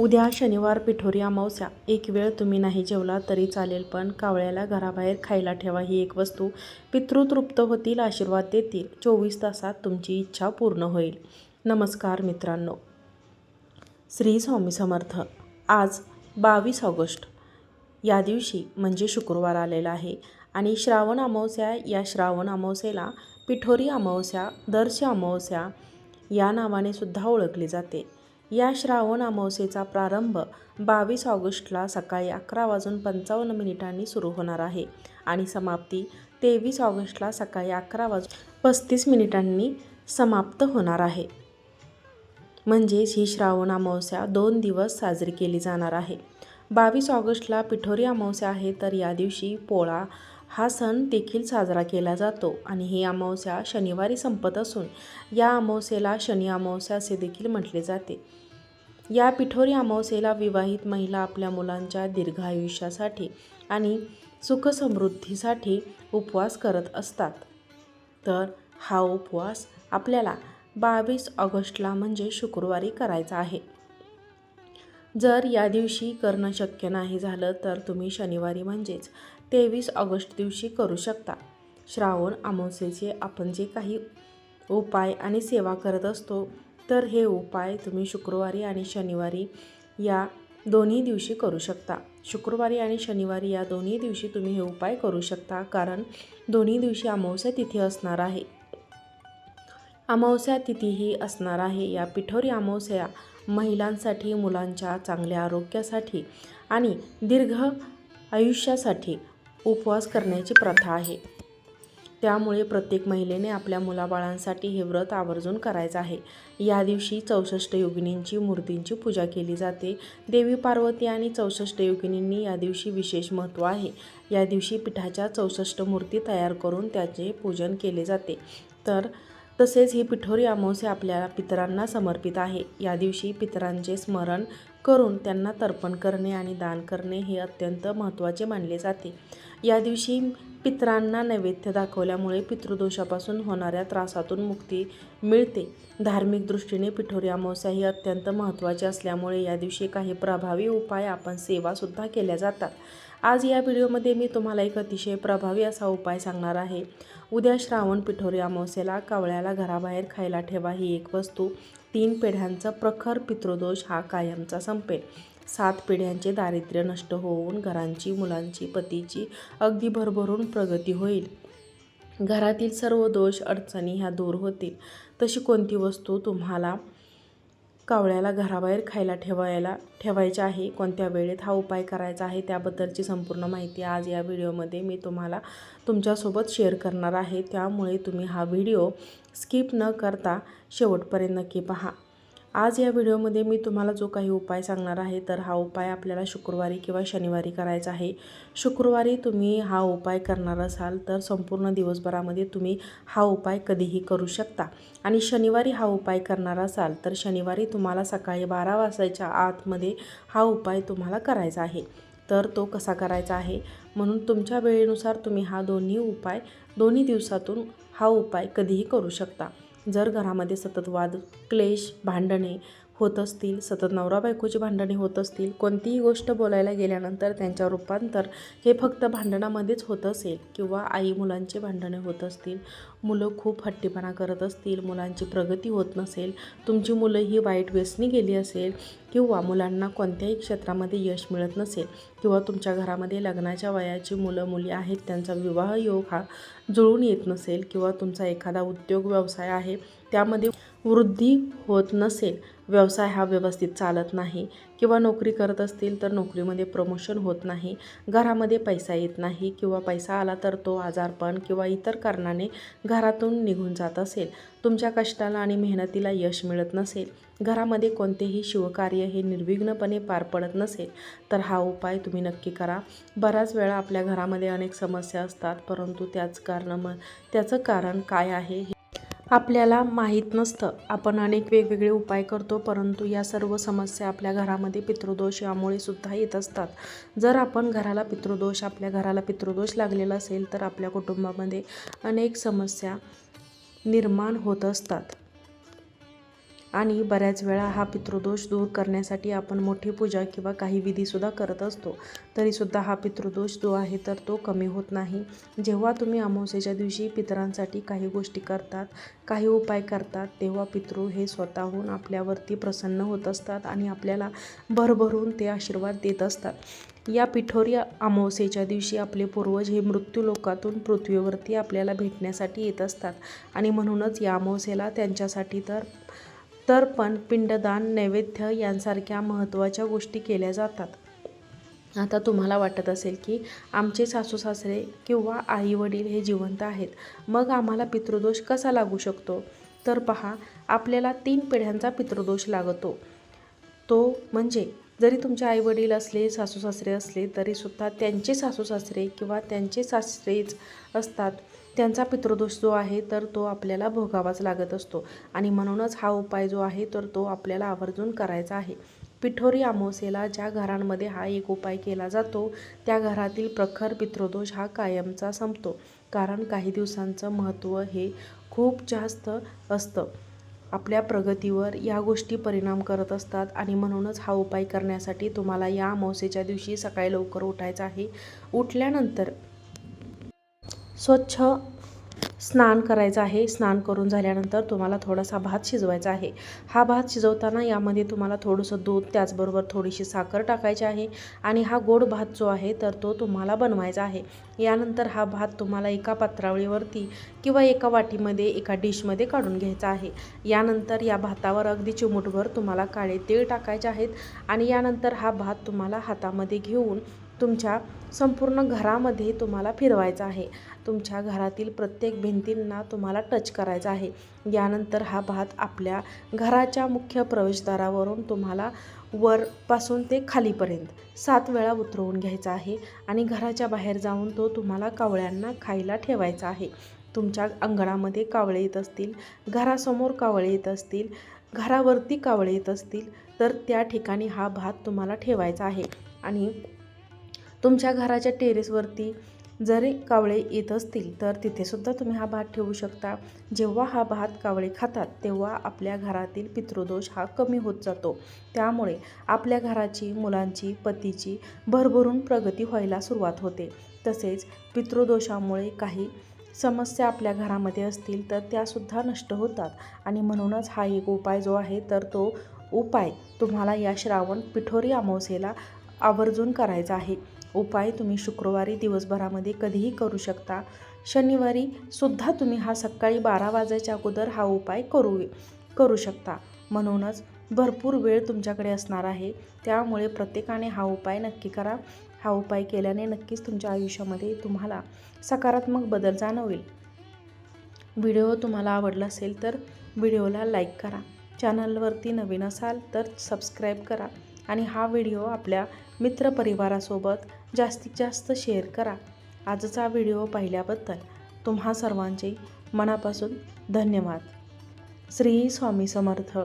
उद्या शनिवार पिठोरी अमावस्या. एक वेळ तुम्ही नाही जेवला तरी चालेल पण कावळ्याला घराबाहेर खायला ठेवा ही एक वस्तू. पितृतृप्त होतील आशीर्वाद देतील. चोवीस तासात तुमची इच्छा पूर्ण होईल. नमस्कार मित्रांनो. श्री स्वामी समर्थ. आज बावीस ऑगस्ट. या दिवशी म्हणजे शुक्रवार आलेला आहे आणि श्रावण अमावस्या या श्रावण अमावस्येला पिठोरी अमावस्या दर्श अमावस्या या नावाने सुद्धा ओळखली जाते. या श्रावण अमावस्येचा प्रारंभ बावीस ऑगस्टला सकाळी अकरा वाजून पंचावन्न मिनिटांनी सुरू होणार आहे आणि समाप्ती तेवीस ऑगस्टला सकाळी अकरा वाजून पस्तीस मिनिटांनी समाप्त होणार आहे. म्हणजेच ही श्रावण अमावस्या दोन दिवस साजरी केली जाणार आहे. बावीस ऑगस्टला पिठोरी अमावस्या आहे तर या दिवशी पोळा हा सण देखील साजरा केला जातो आणि ही अमावस्या शनिवारी संपत असून या अमावस्येला शनी अमावस्या असे देखील म्हटले जाते. या पिठोरी अमावस्येला विवाहित महिला आपल्या मुलांच्या दीर्घायुष्यासाठी आणि सुखसमृद्धीसाठी उपवास करत असतात. तर हा उपवास आपल्याला बावीस ऑगस्टला म्हणजे शुक्रवारी करायचा आहे. जर या दिवशी करणं शक्य नाही झालं तर तुम्ही शनिवारी म्हणजेच तेवीस ऑगस्ट दिवशी करू शकता. श्रावण अमावस्येचे आपण जे काही उपाय आणि सेवा करत असतो तर हे उपाय तुम्ही शुक्रवारी आणि शनिवारी या दोन्ही दिवशी करू शकता. शुक्रवारी आणि शनिवारी या दोन्ही दिवशी तुम्ही हे उपाय करू शकता कारण दोन्ही दिवशी अमावस्या तिथी असणार आहे. अमावस्या तिथीही असणार आहे. या पिठोरी अमावस्या महिलांसाठी मुलांच्या चांगल्या आरोग्यासाठी आणि दीर्घ आयुष्यासाठी उपवास करण्याची प्रथा आहे. त्यामुळे प्रत्येक महिलेने आपल्या मुलाबाळांसाठी हे व्रत आवर्जून करायचं आहे. या दिवशी चौसष्ट योगिनींची मूर्तींची पूजा केली जाते. देवी पार्वती आणि चौसष्ट योगिनींनी या दिवशी विशेष महत्त्व आहे. या दिवशी पिठाच्या चौसष्ट मूर्ती तयार करून त्याचे पूजन केले जाते. तर तसेच ही पिठोरी अमावस्या आपल्या पितरांना समर्पित आहे. या दिवशी पितरांचे स्मरण करून त्यांना तर्पण करणे आणि दान करणे हे अत्यंत महत्त्वाचे मानले जाते. या दिवशी पितरांना नैवेद्य दाखवल्यामुळे पितृदोषापासून होणाऱ्या त्रासातून मुक्ती मिळते. धार्मिक दृष्टीने पिठोरी अमावस्या ही अत्यंत महत्त्वाची असल्यामुळे या दिवशी काही प्रभावी उपाय आपण सेवासुद्धा केल्या जातात. आज या व्हिडिओमध्ये मी तुम्हाला एक अतिशय प्रभावी असा उपाय सांगणार आहे. उद्या श्रावण पिठोरी अमावस्येला कावळ्याला घराबाहेर खायला ठेवा ही एक वस्तू. तीन पिढ्यांचा प्रखर पितृदोष हा कायमचा संपेल. सात पिढ्यांचे दारिद्र्य नष्ट होऊन घरांची मुलांची पतीची अगदी भरभरून प्रगती होईल. घरातील सर्व दोष अडचणी ह्या दूर होतील. तशी कोणती वस्तू तुम्हाला कावळ्याला घराबाहेर खायला ठेवायला ठेवायचे आहे? कोणत्या वेळेत हा उपाय करायचा आहे? त्याबद्दलची संपूर्ण माहिती आज या व्हिडिओमध्ये मी तुम्हाला तुमच्यासोबत शेअर करणार आहे. त्यामुळे तुम्ही हा व्हिडिओ स्किप न करता शेवटपर्यंत नक्की पहा. आज या व्हिडिओमध्ये मी तुम्हाला जो काही उपाय सांगणार आहे तर हा उपाय आपल्याला शुक्रवारी किंवा शनिवारी करायचा आहे. शुक्रवारी तुम्ही हा उपाय करणार असाल तर संपूर्ण दिवसभरामध्ये तुम्ही हा उपाय कधीही करू शकता. आणि शनिवारी हा उपाय करणार असाल तर शनिवारी तुम्हाला सकाळी बारा वाजायच्या आतमध्ये हा उपाय तुम्हाला करायचा आहे. तर तो कसा करायचा आहे? म्हणून तुमच्या वेळेनुसार तुम्ही हा दोन्ही उपाय दोन्ही दिवसातून हा उपाय कधीही करू शकता. जर घरामध्ये सतत वाद क्लेश भांडणे होत असतील सतत नवरा बायकोची भांडणे होत असतील कोणतीही गोष्ट बोलायला गेल्यानंतर त्यांच्या रूपांतर हे फक्त भांडणामध्येच होत असेल किंवा आई मुलांचे भांडणे होत असतील मुलं खूप हट्टीपणा करत असतील मुलांची प्रगती होत नसेल तुमची मुलं ही वाईट व्यसनी गेली असेल किंवा मुलांना कोणत्याही क्षेत्रामध्ये यश मिळत नसेल किंवा तुमच्या घरामध्ये लग्नाच्या वयाची मुलं मुली आहेत त्यांचा विवाह योग हा जुळून येत नसेल किंवा तुमचा एखादा उद्योग व्यवसाय आहे त्यामध्ये वृद्धी होत नसेल व्यवसाय हा व्यवस्थित चालत नाही. किंवा नोकरी करत असतील तर नोकरीमध्ये प्रमोशन होत नाही. घरामध्ये पैसा येत नाही किंवा पैसा आला तर तो आजारपण किंवा इतर कारणाने घरातून निघून जात असेल. तुमच्या कष्टाला आणि मेहनतीला यश मिळत नसेल. घरामध्ये कोणतेही शिवकार्य हे निर्विघ्नपणे पार पडत नसेल. तर हा उपाय तुम्ही नक्की करा. बऱ्याच वेळा आपल्या घरामध्ये अनेक समस्या असतात परंतु त्याच कारण मग त्याचं कारण काय आहे हे आपल्याला माहीत नसतं. आपण अनेक वेगवेगळे उपाय करतो परंतु या सर्व समस्या आपल्या घरामध्ये पितृदोष यामुळे सुद्धा येत असतात. जर आपण घराला पितृदोष आपल्या घराला पितृदोष लागलेला असेल तर आपल्या कुटुंबामध्ये अनेक समस्या निर्माण होत असतात. आणि बऱ्याच वेळा हा पितृदोष दूर करण्यासाठी आपण मोठी पूजा किंवा काही विधीसुद्धा करत असतो. तरीसुद्धा हा पितृदोष जो आहे तर तो कमी होत नाही. जेव्हा तुम्ही अमावस्येच्या दिवशी पितरांसाठी काही गोष्टी करतात काही उपाय करतात तेव्हा पितृ हे स्वतःहून आपल्यावरती प्रसन्न होत असतात आणि आपल्याला भरभरून ते आशीर्वाद देत असतात. या पिठोरी अमावस्येच्या दिवशी आपले पूर्वज हे मृत्यू लोकातून पृथ्वीवरती आपल्याला भेटण्यासाठी येत असतात. आणि म्हणूनच या अमावस्येला त्यांच्यासाठी तर तर पण पिंडदान नैवेद्य यांसारख्या महत्त्वाच्या गोष्टी केल्या जातात. आता तुम्हाला वाटत असेल की आमचे सासू सासरे किंवा आई वडील हे जिवंत आहेत. मग आम्हाला पितृदोष कसा लागू शकतो? तर पहा आपल्याला तीन पिढ्यांचा पितृदोष लागतो. तो म्हणजे जरी तुमचे आई वडील असले सासू सासरे असले तरीसुद्धा त्यांचे सासू सासरे किंवा त्यांचे सासरेच असतात. त्यांचा पितृदोष जो आहे तर तो आपल्याला भोगावाच लागत असतो. आणि म्हणूनच हा उपाय जो आहे तर तो आपल्याला आवर्जून करायचा आहे. पिठोरी अमावस्येला ज्या घरांमध्ये हा एक उपाय केला जातो त्या घरातील प्रखर पितृदोष हा कायमचा संपतो. कारण काही दिवसांचं महत्त्व हे खूप जास्त असतं. आपल्या प्रगतीवर या गोष्टी परिणाम करत असतात आणि म्हणूनच हा उपाय करण्यासाठी तुम्हाला या अमावस्येच्या दिवशी सकाळी लवकर उठायचं आहे. उठल्यानंतर स्वच्छ स्नान करायचं आहे. स्नान करून झाल्यानंतर तुम्हाला थोडासा भात शिजवायचा आहे. हा भात शिजवताना यामध्ये तुम्हाला थोडंसं दूध त्याचबरोबर थोडीशी साखर टाकायची आहे आणि हा गोड भात जो आहे तर तो तुम्हाला बनवायचा आहे. यानंतर हा भात तुम्हाला एका पात्रावळीवरती किंवा एका वाटीमध्ये एका डिशमध्ये काढून घ्यायचा आहे. यानंतर या भातावर अगदी चिमूटभर तुम्हाला काळे तीळ टाकायचे आहेत आणि यानंतर हा भात तुम्हाला हातामध्ये घेऊन तुमच्या संपूर्ण घरामध्ये तुम्हाला फिरवायचा आहे. तुमच्या घरातील प्रत्येक भिंतींना तुम्हाला टच करायचा आहे. यानंतर हा भात आपल्या घराच्या मुख्य प्रवेशद्वारावरून तुम्हाला वरपासून ते खालीपर्यंत सात वेळा उतरवून घ्यायचा आहे आणि घराच्या बाहेर जाऊन तो तुम्हाला कावळ्यांना खायला ठेवायचा आहे. तुमच्या अंगणामध्ये कावळे येत असतील घरासमोर कावळे येत असतील घरावरती कावळे येत असतील तर त्या ठिकाणी हा भात तुम्हाला ठेवायचा आहे. आणि तुमच्या घराच्या टेरेसवरती जरी कावळे येत असतील तर तिथेसुद्धा तुम्ही हा भात ठेवू शकता. जेव्हा हा भात कावळे खातात तेव्हा आपल्या घरातील पितृदोष हा कमी होत जातो. त्यामुळे आपल्या घराची मुलांची पतीची भरभरून प्रगती व्हायला सुरुवात होते. तसेच पितृदोषामुळे काही समस्या आपल्या घरामध्ये असतील तर त्यासुद्धा नष्ट होतात. आणि म्हणूनच हा एक उपाय जो आहे तर तो उपाय तुम्हाला या श्रावण पिठोरी अमावस्येला आवर्जून करायचा आहे. उपाय तुम्ही शुक्रवारी दिवसभरामध्ये कधीही करू शकता. शनिवारी सुद्धा तुम्ही हा सकाळी बारा वाजायच्या अगोदर हा उपाय करू करू शकता. म्हणूनच भरपूर वेळ तुमच्याकडे असणार आहे. त्यामुळे प्रत्येकाने हा उपाय नक्की करा. हा उपाय केल्याने नक्कीच तुमच्या आयुष्यामध्ये तुम्हाला सकारात्मक बदल जाणवेल. व्हिडिओ तुम्हाला आवडला असेल तर व्हिडिओला लाईक करा. चॅनलवरती नवीन असाल तर सबस्क्राईब करा. आणि हा व्हिडिओ आपल्या मित्रपरिवारासोबत जास्तीत जास्त शेअर करा. आजचा व्हिडिओ पाहिल्याबद्दल तुम्हा सर्वांचे मनापासून धन्यवाद. श्री स्वामी समर्थ.